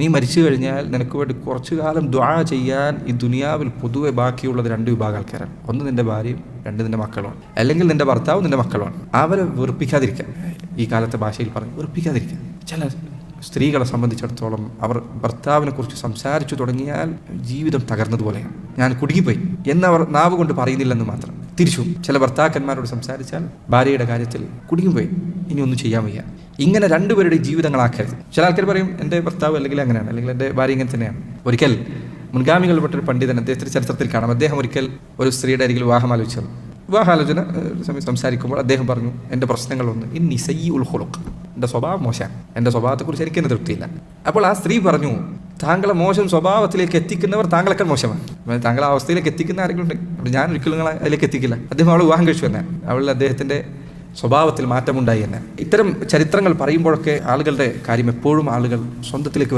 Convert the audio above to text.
നീ മരിച്ചു കഴിഞ്ഞാൽ നിനക്ക് വേണ്ടി കുറച്ചു കാലം ദ്വാ ചെയ്യാൻ ഈ ദുനിയാവിൽ പൊതുവെ ബാക്കിയുള്ളത് രണ്ട് വിഭാഗം ആൾക്കാരാണ് ഒന്ന് നിന്റെ ഭാര്യയും രണ്ട് നിന്റെ മക്കളുമാണ്. അല്ലെങ്കിൽ നിന്റെ ഭർത്താവും നിന്റെ മക്കളുമാണ്. അവരെ വെറുപ്പിക്കാതിരിക്കാൻ. ഈ കാലത്തെ ഭാഷയിൽ പറഞ്ഞു വെറുപ്പിക്കാതിരിക്കാൻ. ചില സ്ത്രീകളെ സംബന്ധിച്ചിടത്തോളം അവർ ഭർത്താവിനെ കുറിച്ച് സംസാരിച്ചു തുടങ്ങിയാൽ ജീവിതം തകർന്നതുപോലെയാണ് ഞാൻ കുടുങ്ങിപ്പോയി. എന്നവർ നാവ് കൊണ്ട് പറയുന്നില്ലെന്ന് മാത്രം. തിരിച്ചു. ചില ഭർത്താക്കന്മാരോട് സംസാരിച്ചാൽ ഭാര്യയുടെ കാര്യത്തിൽ കുടുങ്ങിപ്പോയി. ഇനി ഒന്നും ചെയ്യാൻ വയ്യ. ഇങ്ങനെ രണ്ടുപേരുടെ ജീവിതങ്ങളാക്കരുത്. ചില ആൾക്കാർ പറയും എന്റെ ഭർത്താവ് അല്ലെങ്കിൽ അങ്ങനെയാണ് അല്ലെങ്കിൽ എന്റെ ഭാര്യ ഇങ്ങനെ തന്നെയാണ്. ഒരിക്കൽ മുൻഗാമികൾപ്പെട്ട ഒരു പണ്ഡിതൻ അദ്ദേഹത്തിന്റെ ചരിത്രത്തിൽ കാണാം. അദ്ദേഹം ഒരിക്കൽ ഒരു സ്ത്രീയുടെ അരികിൽ വിവാഹം ആലോചിച്ചത്. വിവാഹാലോചന സമയം സംസാരിക്കുമ്പോൾ അദ്ദേഹം പറഞ്ഞു എന്റെ പ്രശ്നങ്ങളൊന്ന് ഇനി സൈ ഉൽ ഹുലുക്ക് എന്റെ സ്വഭാവം മോശമാണ്. എന്റെ സ്വഭാവത്തെക്കുറിച്ച് എനിക്ക് തന്നെ തൃപ്തിയില്ല. അപ്പോൾ ആ സ്ത്രീ പറഞ്ഞു താങ്കളെ മോശം സ്വഭാവത്തിലേക്ക് എത്തിക്കുന്നവർ താങ്കളൊക്കെ മോശമാണ്. താങ്കൾ ആ അവസ്ഥയിലേക്ക് എത്തിക്കുന്ന ആരെങ്കിലും ഉണ്ടെങ്കിൽ ഞാൻ ഒരിക്കലും നിങ്ങളെ അതിലേക്ക് എത്തിക്കില്ല. അദ്ദേഹം അവൾ വിവാഹം കഴിച്ചു തന്നെ അവൾ അദ്ദേഹത്തിന്റെ സ്വഭാവത്തിൽ മാറ്റമുണ്ടായി തന്നെ ഇത്തരം ചരിത്രങ്ങൾ പറയുമ്പോഴൊക്കെ ആളുകളുടെ കാര്യം എപ്പോഴും ആളുകൾ സ്വന്തത്തിലേക്ക്